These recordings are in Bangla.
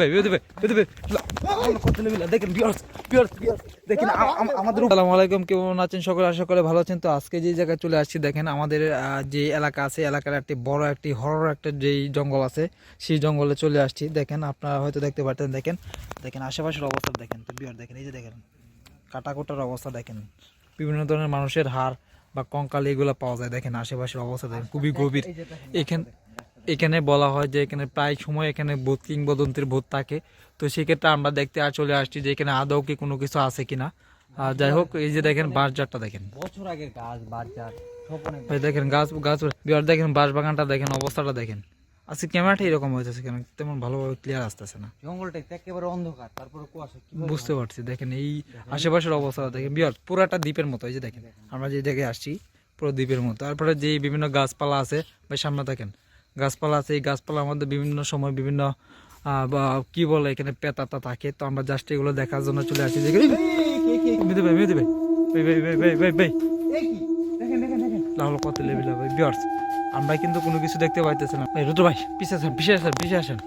ভাই ভাই ভাই। দেখেন দেখেন আমাদের আসসালামু আলাইকুম কেমন আছেন সকলে? আশা করে ভালো আছেন। তো আজকে যে জায়গায় চলে আসছি দেখেন আমাদের যে এলাকা আছে এলাকার একটি বড় একটি হরর একটা যেই জঙ্গল আছে সেই জঙ্গলে চলে আসছি। দেখেন আপনারা হয়তো দেখতে পারতেন দেখেন দেখেন আশেপাশের অবস্থা দেখেন। তো বিয়ার দেখেন এই যে দেখেন কাটাকুটার অবস্থা দেখেন। বিভিন্ন ধরনের মানুষের হাড় বা কঙ্কাল এগুলো পাওয়া যায় দেখেন আশেপাশের অবস্থা দেখেন খুবই গভীর। এখানে এখানে বলা হয় যে এখানে প্রায় সময় এখানে ভূত কিংবদন্তির ভূত থাকে। তো সেক্ষেত্রে আমরা দেখতে আর চলে আসছি যে এখানে আদৌ কি কোনো কিছু আছে কিনা। আর যাই হোক এই যে দেখেন বাঁশঝাড়টা দেখেন। বছর আগের গাছ বাজার সব দেখেন গাছ গাছ বিহার দেখেন বাঁশ বাগানটা দেখেন অবস্থাটা দেখেন। আজকে ক্যামেরাটা এরকম হয়েছে কেন তেমন ভালোভাবে ক্লিয়ার আসতেছে না। জঙ্গলটা একেবারে অন্ধকার তারপরে কুয়াশা বুঝতে পারছি দেখেন এই আশেপাশের অবস্থা দেখেন। বিহার পুরাটা দ্বীপের মতো এই যে দেখেন। আমরা যে জায়গায় আসছি পুরো দ্বীপের মতো। তারপরে যে বিভিন্ন গাছপালা আছে ভাই সামনে দেখেন। গাছপালা আছে এই গাছপালার মধ্যে বিভিন্ন সময় বিভিন্ন কি বলে এখানে পেতাতা থাকে তো আমরা জাস্ট এগুলো দেখার জন্য চলে আসি ভাই মেদে ভাই ভাই ভাই কত আমরা কিন্তু কোনো কিছু দেখতে পাইতেছি না রুদ্র ভাই পিছিয়ে আসেন পিছিয়ে আসেন পিছিয়ে আসেন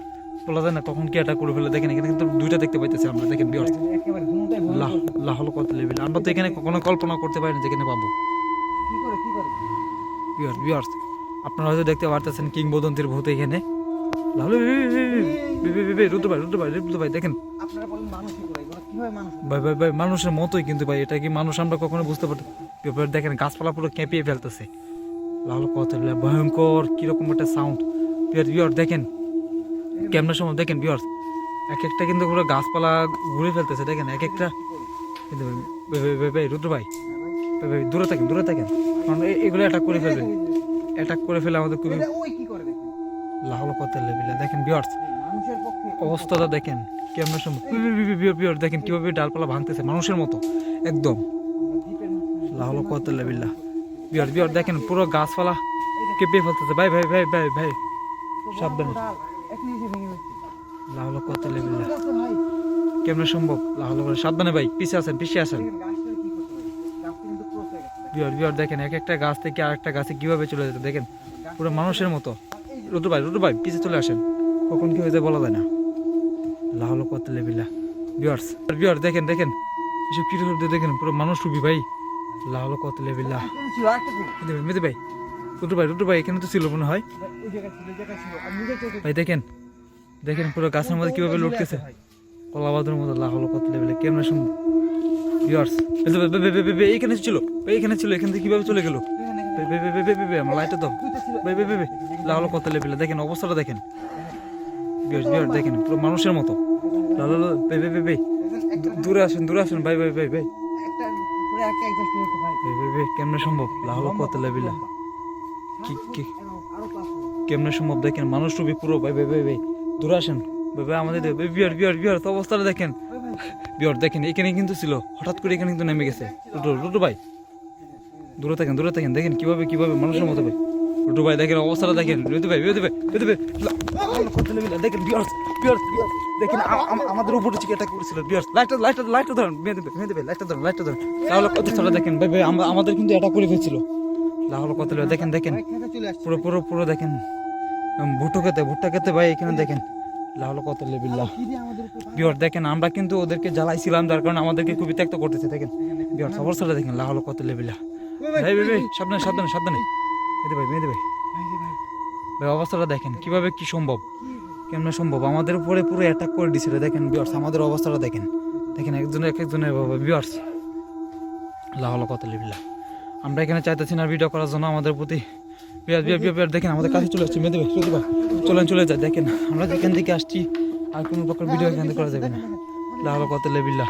বলা যায় না কখন কি এটা করে ফেলে দেখেন এখানে কিন্তু দুইটা দেখতে পাইতেছি আমরা দেখেন বিয়ার্স লাহল কত লেভেল আমরা তো এখানে কখনো কল্পনা করতে পারি না যেখানে পাবো বিয়ার্স বিয়ার্স আপনারা হয়তো দেখতে পারতেছেন কিংবদন্তির ভূত এখানে। লাহল রুদ্র ভাই রুদ্র ভাই রুদ্র ভাই দেখেন। ভাই ভাই ভাই মানুষের মতোই কিন্তু ভাই এটা কি মানুষ আমরা কখনো বুঝতে পারতে এবার দেখেন গাছপালা পুরো কেঁপিয়ে ফেলতেছে। লাল কত ভয়ঙ্কর কীরকম একটা সাউন্ড বিয়ার বিয়ার দেখেন। কেমন সময় দেখেন বিয়ার এক একটা কিন্তু পুরো গাছপালা ঘুরে ফেলতেছে দেখেন এক একটা। কিন্তু ভাই, রুদ্র ভাই। ভাই, দূরে থাকেন দূরে থাকেন। কারণ এগুলো অ্যাটাক করে ফেলবে। অ্যাটাক করে ফেলে আমাদের খুবই লাহল কত লেভেলে দেখেন? বিয়ার্স অবস্থাটা দেখেন কেমন সময় বিয়ার দেখেন কীভাবে ডালপালা ভাঙতেছে মানুষের মতো একদম। লাহল কত লেবিল্লা বিয়ার বিয়ার দেখেন পুরো গাছপালা কেঁপে ফেলতেছে। ভাই ভাই ভাই ভাই ভাই সাবধানে। লাহল কত লেবিল্লা কেমন সম্ভব লাহল সাবধানে ভাই পিছিয়ে আসেন পিছিয়ে আসেন দেখেন গাছটা কি করতে হবে গাছটা কিন্তু ক্রস হয়ে গেছে বিয়ার বিয়ার দেখেন, এক একটা গাছ থেকে আরেকটা গাছে কীভাবে চলে যেতে, দেখেন, পুরো মানুষের মতো। রুটু ভাই রুটু ভাই পিছিয়ে চলে আসেন। কখন কি হয়ে যায় বলা যায় না। লাহল কত লেবিল্লা বিয়ার্স বিয়ার দেখেন দেখেন, এসব কি শব্দ দেখেন, পুরো মানুষ রুবি ভাই। লাহল ছিল মেদে ভাই রুটু ভাই রুটু ভাই এখানে তো ছিল মনে হয়। আর ভাই, দেখেন দেখেন, পুরো গাছের মধ্যে কীভাবে লুটতেছে। কলাবাদের মতো লাহ হলো কত লেভেলে কেমন শুনব? ইয়ার্স এইখানে ছিল এইখানে ছিল এখান থেকে কীভাবে চলে গেল আমার লাইটটা দাও ভাই ভাই ভাই লাহ হলো কত লেভেলে দেখেন অবস্থাটা দেখেন বিয়ার্স বিয়ার দেখেন পুরো মানুষের মতো লাল লাল ভাই ভাই ভাই ভাই দূরে আসেন দূরে আসেন ভাই ভাই ভাই ভাই কেমনে সম্ভব লাহ হলো কত লেভেলে কি কি কেমনে সম্ভব দেখেন মানুষ রূপী পুরো ভাই ভাই ভাই ভাই দূরে আসেন ভাই ভাই আমাদের বিয়ার বিয়ার বিয়ার তো অবস্থাটা দেখেন বিয়ার দেখেন, এখানে কিন্তু ছিল, হঠাৎ করে এখানে কিন্তু নেমে গেছে। রুটু রুটু ভাই, দূরে থাকেন দূরে থাকেন, দেখেন কীভাবে কীভাবে মানুষের মতো ভাই। রুটু ভাই, দেখেন অবস্থাটা দেখেন, রুটু ভাই রুটু ভাই রুটু ভাই দেখেন বিয়ার বিয়ার বিয়ার দেখেন আমাদের উপরে থেকে অ্যাটাক করেছিল বিয়ার লাইটটা লাইটটা লাইটটা ধরেন মেয়ে দেবে মেয়ে দেবে লাইটটা ধরেন লাইটটা ধরেন। তাহলে কত সালে দেখেন, ভাই ভাই আমাদের কিন্তু অ্যাটাক করে ফেলছিল। লাহলে কত দেখেন দেখেন, পুরো পুরো পুরো দেখেন। ভুট্টো খেতে, ভুট্টা খেতে ভাই, এখানে দেখেন। লাহলো কত লেবিল্লা কি দিয়ে আমাদের উপর বিয়ার দেখেন আমরা কিন্তু ওদেরকে জ্বালাইছিলাম যার কারণে আমাদেরকে খুবই ত্যাক্ত করতেছে দেখেন। বিয়ার অবস্থাটা দেখেন লাহলো কত লেবিল্লা ভাই ভাই ভাই সাবধানে সাবধানে সাবধানে। মেয়েদে ভাই মেয়েদে ভাই। ভাই অবস্থাটা দেখেন কীভাবে কি সম্ভব? কেমন সম্ভব? আমাদের উপরে পুরো অ্যাটাক করে দিছিল দেখেন বিয়ার্স আমাদের অবস্থাটা দেখেন। দেখেন একজনের এক একজনের বিয়ার্স লাহলো কত লেবিল্লা আমরা এখানে চাইতেছি না ভিডিও করার জন্য আমাদের প্রতি। বিয়ার বিয়ার দেখেন আমাদের কাছে চলে আসছে মেয়েদের সত্যি চলেন, চলে যায় দেখেন। আমরা যেখান থেকে আসছি, আর কোনো প্রকার ভিডিও এখান থেকে করা যাবে না। লাভ কত লেবিল্লা।